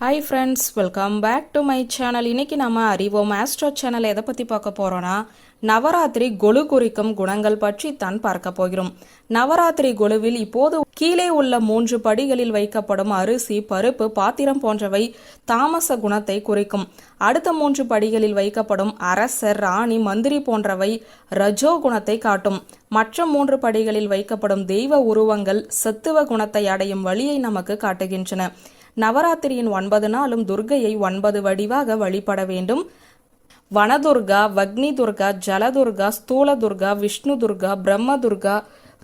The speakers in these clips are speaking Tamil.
Hi friends welcome back to my channel இன்னைக்கு நம்ம அறிவோம் ஆஸ்ட்ரோ சேனல் எதை பற்றி பார்க்க போகிறோன்னா நவராத்திரி கொலு குறிக்கும் குணங்கள் பற்றி தான் பார்க்க போகிறோம். நவராத்திரி கொலுவில் இப்போது கீழே உள்ள மூன்று படிகளில் வைக்கப்படும் அரிசி பருப்பு பாத்திரம் போன்றவை தாமச குணத்தை குறிக்கும். அடுத்த மூன்று படிகளில் வைக்கப்படும் அரசர் ராணி மந்திரி போன்றவை ரஜோ குணத்தை காட்டும். மற்ற மூன்று படிகளில் வைக்கப்படும் தெய்வ உருவங்கள் சத்துவ குணத்தை அடையும் வழியை நமக்கு காட்டுகின்றன. நவராத்திரியின் ஒன்பது நாளும் துர்கையை ஒன்பது வடிவாக வழிபட வேண்டும். வனதுர்கா வக்னி துர்கா ஜலதுர்கா ஸ்தூல துர்கா விஷ்ணு துர்கா பிரம்ம துர்கா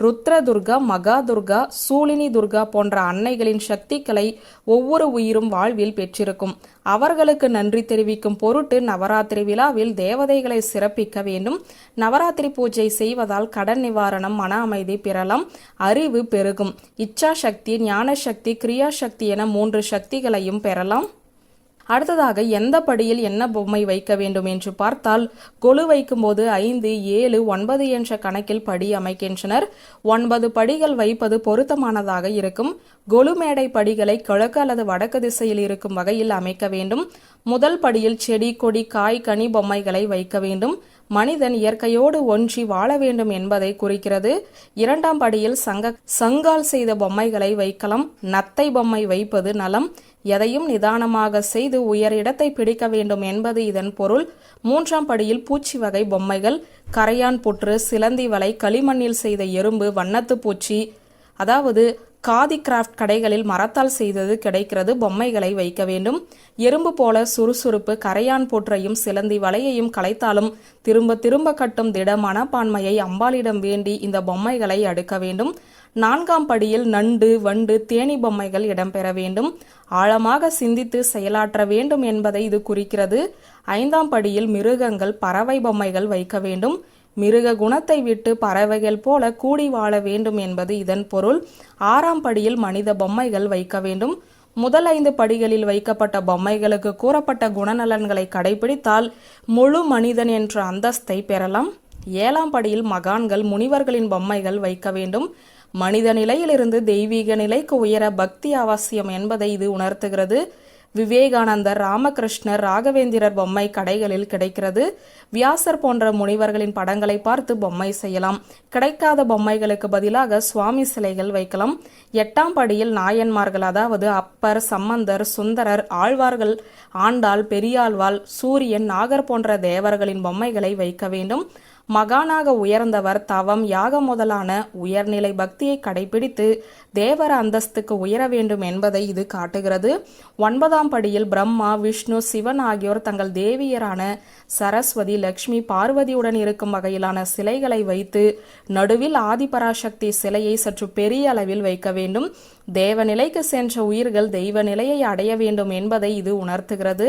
ருத்ரதுர்கா மகாதுர்கா மகா துர்கா சூலினி துர்கா போன்ற அன்னைகளின் சக்திகளை ஒவ்வொரு உயிரும் வாழ்வில் பெற்றிருக்கும். அவர்களுக்கு நன்றி தெரிவிக்கும் பொருட்டு நவராத்திரி விழாவில் தேவதைகளை சிறப்பிக்க வேண்டும். நவராத்திரி பூஜை செய்வதால் கடன் நிவாரணம் மன அமைதி பெறலாம் அறிவு பெருகும். இச்சா சக்தி ஞான சக்தி கிரியா சக்தி என மூன்று சக்திகளையும் பெறலாம். அடுத்ததாக எந்த படியில் என்ன பொம்மை வைக்க வேண்டும் என்று பார்த்தால் கொலு வைக்கும்போது ஐந்து ஏழு ஒன்பது என்ற கணக்கில் படி அமைக்கின்றனர். ஒன்பது படிகள் வைப்பது பொருத்தமானதாக இருக்கும். கொலு மேடை படிகளை கிழக்கு அல்லது வடக்கு திசையில் இருக்கும் வகையில் அமைக்க வேண்டும். முதல் படியில் செடி கொடி காய் கனி பொம்மைகளை வைக்க வேண்டும். மனிதன் இயற்கையோடு ஒன்றி வாழ வேண்டும் என்பதை குறிக்கிறது. இரண்டாம் படியில் சங்க சங்கால் செய்த பொம்மைகளை வைக்கலாம். நத்தை பொம்மை வைப்பது நலம். எதையும் நிதானமாக செய்து உயர் இடத்தை பிடிக்க வேண்டும் என்பது இதன் பொருள். மூன்றாம் படியில் பூச்சி வகை பொம்மைகள் கரையான் புற்று சிலந்தி வலை களிமண்ணில் செய்த எறும்பு வண்ணத்து பூச்சி. அதாவது காதி கிராஃப்ட் கடைகளில் மரத்தால் செய்தது கிடைக்கிறது. பொம்மைகளை வைக்க வேண்டும். எறும்பு போல சுறுசுறுப்பு கரையான் போற்றையும் சிலந்தி வலையையும் களைத்தாலும் திரும்ப திரும்ப கட்டும் திட மனப்பான்மையை அம்பாளிடம் வேண்டி இந்த பொம்மைகளை அடுக்க வேண்டும். நான்காம் படியில் நண்டு வண்டு தேனி பொம்மைகள் இடம்பெற வேண்டும். ஆழமாக சிந்தித்து செயலாற்ற வேண்டும் என்பதை இது குறிக்கிறது. ஐந்தாம் படியில் மிருகங்கள் பறவை பொம்மைகள் வைக்க வேண்டும். மிருக குணத்தை விட்டு பறவைகள் போல கூடி வாழ வேண்டும் என்பது இதன் பொருள். ஆறாம் படியில் மனித பொம்மைகள் வைக்க வேண்டும். முதல் ஐந்து படிகளில் வைக்கப்பட்ட பொம்மைகளுக்கு கூறப்பட்ட குணநலன்களை கடைபிடித்தால் முழு மனிதன் என்ற அந்தஸ்தை பெறலாம். ஏழாம் படியில் மகான்கள் முனிவர்களின் பொம்மைகள் வைக்க வேண்டும். மனித நிலையிலிருந்து தெய்வீக நிலைக்கு உயர பக்தி அவசியம் என்பதை இது உணர்த்துகிறது. விவேகானந்தர் ராமகிருஷ்ணர் ராகவேந்திரர் பொம்மை கடைகளில் கிடைக்கிறது. வியாசர் போன்ற முனிவர்களின் படங்களை பார்த்து பொம்மை செய்யலாம். கிடைக்காத பொம்மைகளுக்கு பதிலாக சுவாமி சிலைகள் வைக்கலாம். எட்டாம் படியில் நாயன்மார்கள் அதாவது அப்பர் சம்பந்தர் சுந்தரர் ஆழ்வார்கள் ஆண்டாள் பெரியாழ்வாள் சூரியன் நாகர் போன்ற தேவர்களின் பொம்மைகளை வைக்க வேண்டும். மகானாக உயர்ந்தவர் தவம் யாகம் முதலான உயர்நிலை பக்தியை கடைபிடித்து தேவர அந்தஸ்துக்கு உயர வேண்டும் என்பதை இது காட்டுகிறது. ஒன்பதாம் படியில் பிரம்மா விஷ்ணு சிவன் ஆகியோர் தங்கள் தேவியரான சரஸ்வதி லக்ஷ்மி பார்வதியுடன் இருக்கும் வகையிலான சிலைகளை வைத்து நடுவில் ஆதிபராசக்தி சிலையை சற்று பெரிய அளவில் வைக்க வேண்டும். தேவநிலைக்கு சென்ற உயிர்கள் தெய்வ நிலையை அடைய வேண்டும் என்பதை இது உணர்த்துகிறது.